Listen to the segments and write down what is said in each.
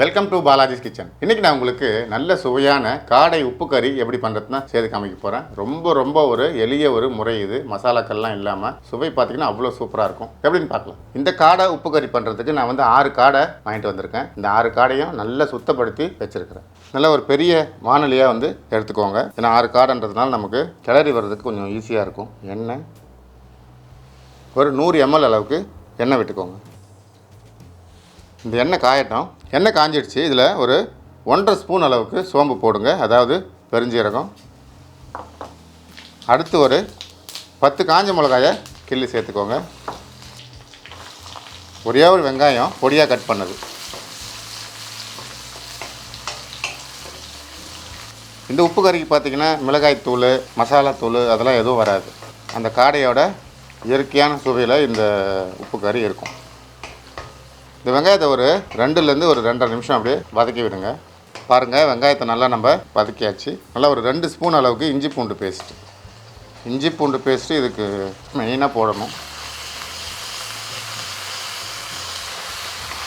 Welcome to Balaji's kitchen இன்னைக்கு நான் உங்களுக்கு நல்ல சுவையான காடை உப்பு கறி எப்படி பண்ணுறதுனா சேர்த்து காமிக்க போகிறேன் ரொம்ப ரொம்ப ஒரு எளிய ஒரு முறை இது. மசாலாக்கள்லாம் இல்லாமல் சுவை பார்த்தீங்கன்னா அவ்வளோ சூப்பராக இருக்கும். எப்படின்னு பார்க்கலாம். இந்த காடை உப்பு கறி பண்ணுறதுக்கு நான் வந்து ஆறு காடை வாங்கிட்டு வந்திருக்கேன். இந்த ஆறு காடையும் நல்லா சுத்தப்படுத்தி வச்சுருக்கிறேன். நல்ல ஒரு பெரிய வானொலியாக வந்து எடுத்துக்கோங்க. ஏன்னா ஆறு காடைன்றதுனால நமக்கு கிளறி வர்றதுக்கு கொஞ்சம் ஈஸியாக இருக்கும். எண்ணெய். ஒரு நூறு எம்எல் அளவுக்கு எண்ணெய் விட்டுக்கோங்க. இந்த எண்ணெய் காயட்டும். எண்ணெய் காஞ்சிடுச்சு. இதில் ஒரு ஒன்றரை ஸ்பூன் அளவுக்கு சோம்பு போடுங்க. அதாவது பெருஞ்சீரகம். அடுத்து ஒரு பத்து காஞ்ச மிளகாயை கிள்ளி சேர்த்துக்கோங்க. ஒரே ஒரு வெங்காயம் பொடியாக கட் பண்ணது. இந்த உப்பு கறிக்கு பார்த்தீங்கன்னா மிளகாய் தூள் மசாலா தூள் அதெல்லாம் எதுவும் வராது. அந்த காடையோட இயற்கையான சுவையில் இந்த உப்பு கறி இருக்கும். இந்த வெங்காயத்தை ஒரு ரெண்டுலேருந்து ஒரு ரெண்டரை நிமிஷம் அப்படியே வதக்கி விடுங்க. பாருங்கள் வெங்காயத்தை நல்லா நம்ம வதக்கியாச்சு. நல்லா ஒரு ரெண்டு ஸ்பூன் அளவுக்கு இஞ்சி பூண்டு பேஸ்ட்டு. இஞ்சி பூண்டு பேஸ்ட்டு இதுக்கு மெயினாக போடணும்.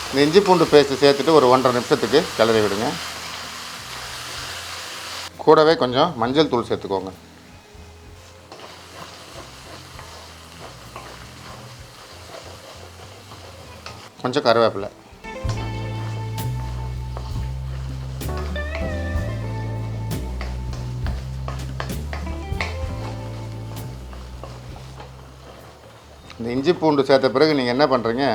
இந்த இஞ்சி பூண்டு பேஸ்ட்டு சேர்த்துட்டு ஒரு ஒன்றரை நிமிஷத்துக்கு கிளறி விடுங்க. கூடவே கொஞ்சம் மஞ்சள் தூள் சேர்த்துக்கோங்க. கொஞ்சம் கருவேப்பிலை. இந்த இஞ்சி பூண்டு சேர்த்த பிறகு நீங்கள் என்ன பண்ணுறீங்க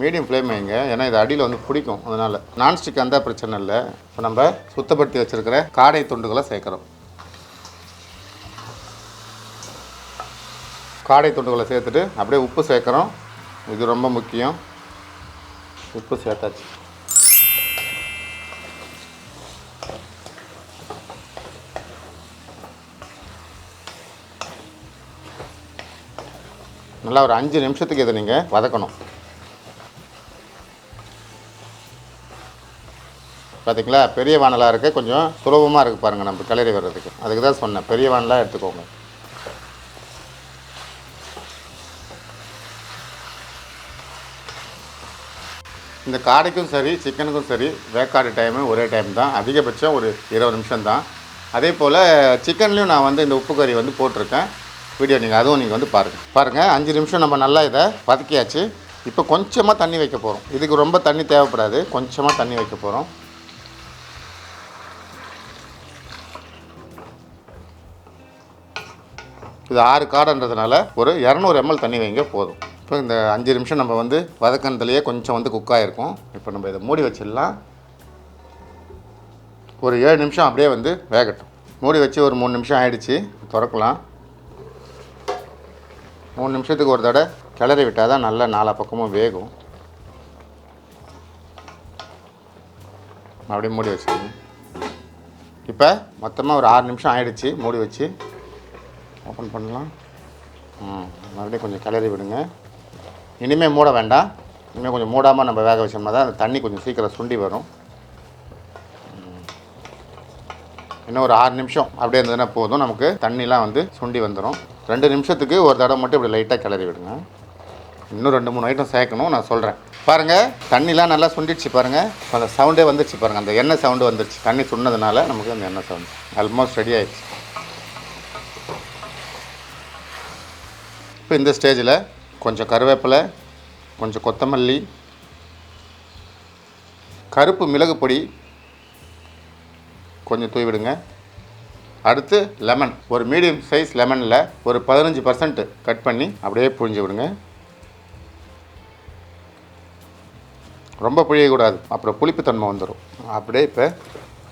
மீடியம் ஃப்ளேம் வைங்க. ஏன்னா இது அடியில் வந்து பிடிக்கும் அதனால். நான்ஸ்டிக் அந்த பிரச்சனை இல்லை. இப்போ நம்ம சுத்தப்படுத்தி வச்சுருக்கிற காடை துண்டுகளை சேர்க்குறோம். காடை துண்டுகளை சேர்த்துட்டு அப்படியே உப்பு சேர்க்குறோம். இது ரொம்ப முக்கியம். உப்பு சேர்த்தாச்சு நல்லா ஒரு அஞ்சு நிமிஷத்துக்கு இதை நீங்கள் வதக்கணும். பார்த்தீங்களா பெரிய வானலாக இருக்குது கொஞ்சம் சுலபமாக இருக்குது பாருங்கள் நம்ம கிளறி வர்றதுக்கு. அதுக்கு தான் சொன்னேன். பெரிய வானலாக எடுத்துக்கோங்க. இந்த காடைக்கும் சரி சிக்கனுக்கும் சரி வேக்காடு டைமு ஒரே டைம் தான். அதிகபட்சம் ஒரு இருபது நிமிஷம் தான். அதே போல் சிக்கன்லேயும் நான் வந்து இந்த உப்பு கறி வந்து போட்டிருக்கேன். வீடியோ நீங்கள் அதுவும் நீங்கள் வந்து பாருங்கள் பாருங்கள் அஞ்சு நிமிஷம் நம்ம நல்லா இதை வதக்கியாச்சு. இப்போ கொஞ்சமாக தண்ணி வைக்க போகிறோம் இதுக்கு ரொம்ப தண்ணி தேவைப்படாது. கொஞ்சமாக தண்ணி வைக்க போகிறோம் இது ஆறு காடைன்றதுனால ஒரு இரநூறு எம்எல் தண்ணி வைங்க போதும். இப்போ இந்த அஞ்சு நிமிஷம் நம்ம வந்து வதக்கணத்துலேயே கொஞ்சம் வந்து குக் ஆகிருக்கும் இப்போ நம்ம இதை மூடி வச்சிடலாம். ஒரு ஏழு நிமிஷம் அப்படியே வந்து வேகட்டும். மூடி வச்சு ஒரு மூணு நிமிஷம் ஆகிடுச்சு திறக்கலாம். மூணு நிமிஷத்துக்கு ஒரு தடவை கிளறி விட்டால் தான் நல்லா நாலா பக்கமும் வேகும். அப்படியே மூடி வச்சுக்கோங்க இப்போ மொத்தமாக ஒரு ஆறு நிமிஷம் ஆகிடுச்சு மூடி வச்சு. ஓப்பன் பண்ணலாம். ம் மறுபடியும் கொஞ்சம் கிளறி விடுங்க. இனிமேல் மூட வேண்டாம். இனிமேல் கொஞ்சம் மூடாமல் நம்ம வேக வச்சோம்னா தான் அந்த தண்ணி கொஞ்சம் சீக்கிரம் சுண்டி வரும். இன்னும் ஒரு ஆறு நிமிஷம் அப்படியே இருந்ததுன்னா போதும். நமக்கு தண்ணிலாம் வந்து சுண்டி வந்துடும் ரெண்டு நிமிஷத்துக்கு ஒரு தடவை மட்டும் இப்படி லைட்டாக கிளறி விடுங்க. இன்னும் ரெண்டு மூணு ஐட்டம் சேர்க்கணும் நான் சொல்கிறேன் பாருங்கள் தண்ணிலாம் நல்லா சுண்டிடுச்சு பாருங்கள் அந்த சவுண்டே வந்துடுச்சு பாருங்கள் அந்த எண்ணெய் சவுண்டு வந்துடுச்சு தண்ணி சுண்ணதுனால நமக்கு அந்த எண்ணெய் சவுண்டு ஆல்மோஸ்ட் ரெடி ஆயிடுச்சு. இப்போ இந்த ஸ்டேஜில் கொஞ்சம் கருவேப்பிலை கொஞ்சம் கொத்தமல்லி கருப்பு மிளகு பொடி கொஞ்சம் தூவி விடுங்க அடுத்து லெமன். ஒரு மீடியம் சைஸ் லெமனில் ஒரு பதினஞ்சு பர்சன்ட் கட் பண்ணி அப்படியே புழிஞ்சு விடுங்க. ரொம்ப புழியக்கூடாது. அப்புறம் புளிப்புத்தன்மை வந்துடும். அப்படியே இப்போ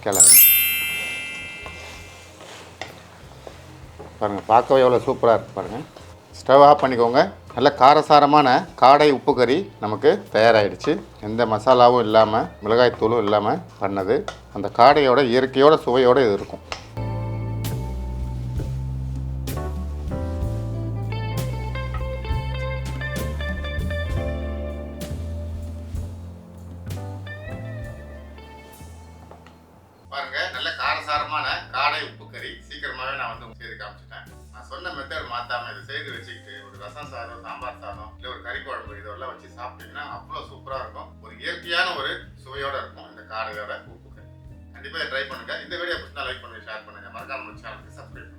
கிளறுங்க. பாருங்கள் பார்க்கவே எவ்வளோ சூப்பராக இருக்குது பாருங்கள் ஸ்டவ் ஆஃப் பண்ணிக்கோங்க. நல்ல காரசாரமான காடை உப்பு கறி நமக்கு தயாராகிடுச்சு எந்த மசாலாவும் இல்லாமல் மிளகாய்த்தூளும் இல்லாமல் பண்ணது. அந்த காடையோட இயற்கையோட சுவையோடு இது இருக்கும். பாருங்க நல்ல காரசாரமான சொன்ன மெத்தட் மாற்றாமல் இதை செய்து வச்சுக்கிட்டு ஒரு ரசம் சாதம் சாம்பார் சாதம் இல்லை ஒரு கறி குழம்பு இதெல்லாம் வச்சு சாப்பிட்டீங்கன்னா அவ்வளோ சூப்பராக இருக்கும். ஒரு இயற்கையான ஒரு சுவையோடு இருக்கும் இந்த காரையோட உப்புக்கு கண்டிப்பாக ட்ரை பண்ணுங்கள் இந்த வீடியோ பிடிச்சா லைக் பண்ணுங்கள் ஷேர் பண்ணுங்கள் மறக்காம சேனலுக்கு சப்ஸ்கிரைப்